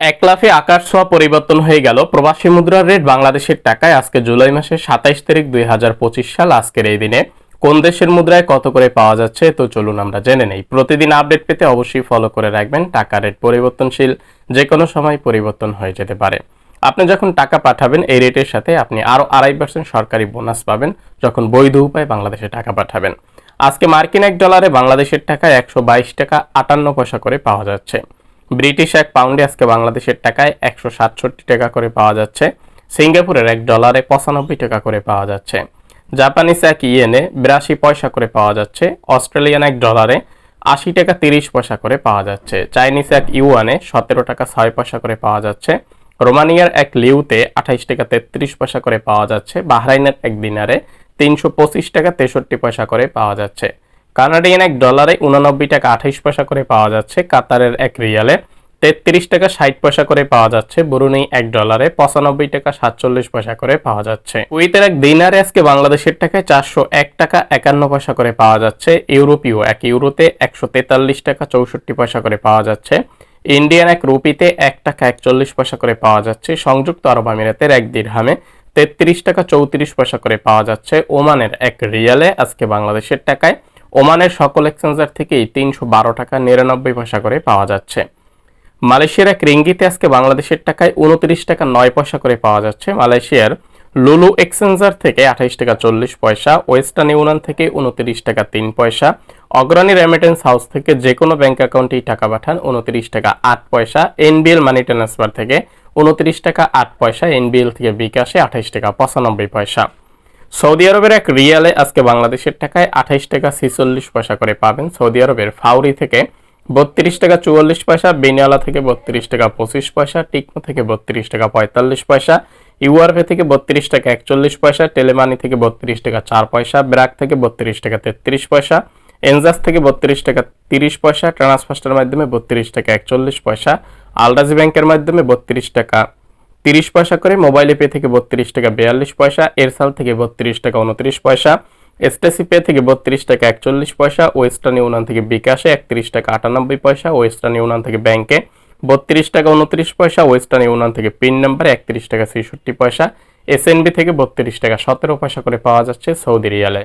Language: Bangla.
এক লাফে আকাশ ছোঁয়া পরিবর্তন হয়ে গেল। প্রবাসী মুদ্রার রেট বাংলাদেশের টাকায় আজকে জুলাই মাসের সাতাইশ তারিখ দুই হাজার পঁচিশ সাল, আজকের এই দিনে। কোন দেশের মুদ্রায় কত করে পাওয়া যাচ্ছে, তো চলুন আমরা জেনে নেই। প্রতিদিন আপডেট পেতে অবশ্যই ফলো করে রাখবেন। টাকা রেট পরিবর্তনশীল যে কোনো সময় পরিবর্তন হয়ে যেতে পারে। আপনি যখন টাকা পাঠাবেন, এই রেটের সাথে আপনি আরও আড়াই পার্সেন্ট সরকারি বোনাস পাবেন, যখন বৈধ উপায়ে বাংলাদেশে টাকা পাঠাবেন। আজকে মার্কিন এক ডলারে বাংলাদেশের টাকায় একশো টাকা আটান্ন পয়সা করে পাওয়া যাচ্ছে। ব্রিটিশ এক পাউন্ডে আজকে বাংলাদেশের টাকায় একশো সাতষট্টি টাকা করে পাওয়া যাচ্ছে। সিঙ্গাপুরের এক ডলারে পঁচানব্বই টাকা করে পাওয়া যাচ্ছে। জাপানিজ এক ইয়েনে বিরাশি পয়সা করে পাওয়া যাচ্ছে। অস্ট্রেলিয়ান এক ডলারে আশি টাকা তিরিশ পয়সা করে পাওয়া যাচ্ছে। চাইনিজ এক ইউয়ানে সতেরো টাকা ছয় পয়সা করে পাওয়া যাচ্ছে। রোমানিয়ার এক লিউতে আঠাইশ টাকা তেত্রিশ পয়সা করে পাওয়া যাচ্ছে। বাহরাইনের এক দিনারে তিনশো পঁচিশ টাকা তেষট্টি পয়সা করে পাওয়া যাচ্ছে। কানাডিয়ান এক ডলারে উননব্বই টাকা আঠাইশ পয়সা করে পাওয়া যাচ্ছে, কাতারের এক রিয়ালে তেত্রিশ টাকা ষাট পয়সা করে পাওয়া যাচ্ছে বুরুনি এক ডলারে পঁচানব্বই টাকা সাতচল্লিশ পয়সা করে পাওয়া যাচ্ছে। কুইতের এক দিনারে আজকে বাংলাদেশের টাকায় চারশো এক টাকা একান্ন পয়সা করে পাওয়া যাচ্ছে, ইউরোপীয় এক ইউরোতে একশো তেতাল্লিশ টাকা চৌষট্টি পয়সা করে পাওয়া যাচ্ছে, ইন্ডিয়ান এক রুপিতে এক টাকা একচল্লিশ পয়সা করে পাওয়া যাচ্ছে, সংযুক্ত আরব আমিরাতের এক দিরহামে তেত্রিশ টাকা চৌত্রিশ পয়সা করে পাওয়া যাচ্ছে, ওমানের এক রিয়ালে আজকে বাংলাদেশের টাকায় ওমানের সকল এক্সচেঞ্জার থেকেই তিনশো বারো টাকা নিরানব্বই পয়সা করে পাওয়া যাচ্ছে। মালয়েশিয়ার এক রিঙ্গিতে আজকে বাংলাদেশের টাকায় উনত্রিশ টাকা নয় পয়সা করে পাওয়া যাচ্ছে। মালয়েশিয়ার লুলু এক্সচেঞ্জার থেকে আঠাইশ টাকা চল্লিশ পয়সা, ওয়েস্টার্ন ইউনিয়ন থেকে উনত্রিশ টাকা তিন পয়সা, অগ্রণী রেমিটেন্স হাউস থেকে যে কোনো ব্যাংক অ্যাকাউন্টেই টাকা পাঠান উনত্রিশ টাকা আট পয়সা এনবিএল মানি ট্রান্সফার থেকে উনত্রিশ টাকা আট পয়সা এনবিএল থেকে বিকাশে আঠাইশ টাকা পঁচানব্বই পয়সা। সৌদি আরবের এক রিয়ালে আজকে বাংলাদেশের টাকায় আঠাইশ টাকা ছিচল্লিশ পয়সা করে পাবেন। সৌদি আরবের ফাউরি থেকে বত্রিশ টাকা চুয়াল্লিশ পয়সা, বেনিয়ালা থেকে বত্রিশ টাকা পঁচিশ পয়সা, টিকমো থেকে বত্রিশ টাকা পঁয়তাল্লিশ পয়সা ইউআরভে থেকে বত্রিশ টাকা একচল্লিশ পয়সা, টেলেমানি থেকে বত্রিশ টাকা চার পয়সা ব্র্যাক থেকে বত্রিশ টাকা তেত্রিশ পয়সা, এনজাস থেকে বত্রিশ টাকা তিরিশ পয়সা ট্রান্সফার্স্টের মাধ্যমে বত্রিশ টাকা একচল্লিশ পয়সা, আলরাজি ব্যাংকের মাধ্যমে বত্রিশ টাকা তিরিশ পয়সা করে মোবাইলে পে থেকে বত্রিশ টাকা, বিয়াল্লিশ পয়সা এরসাল থেকে বত্রিশ টাকা, উনত্রিশ পয়সা, এসটিসি পে থেকে বত্রিশ টাকা, একচল্লিশ পয়সা, ওয়েস্টার্ন ইউনিয়ন থেকে বিকাশে একত্রিশ টাকা, আটানব্বই পয়সা, ওয়েস্টার্ন ইউনিয়ন থেকে ব্যাংকে বত্রিশ টাকা, উনত্রিশ পয়সা, ওয়েস্টার্ন ইউনিয়ন থেকে পিন নাম্বার একত্রিশ টাকা, ছেষট্টি পয়সা, এসএনবি থেকে বত্রিশ টাকা, সতেরো পয়সা করে পাওয়া যাচ্ছে সৌদি রিয়ালে।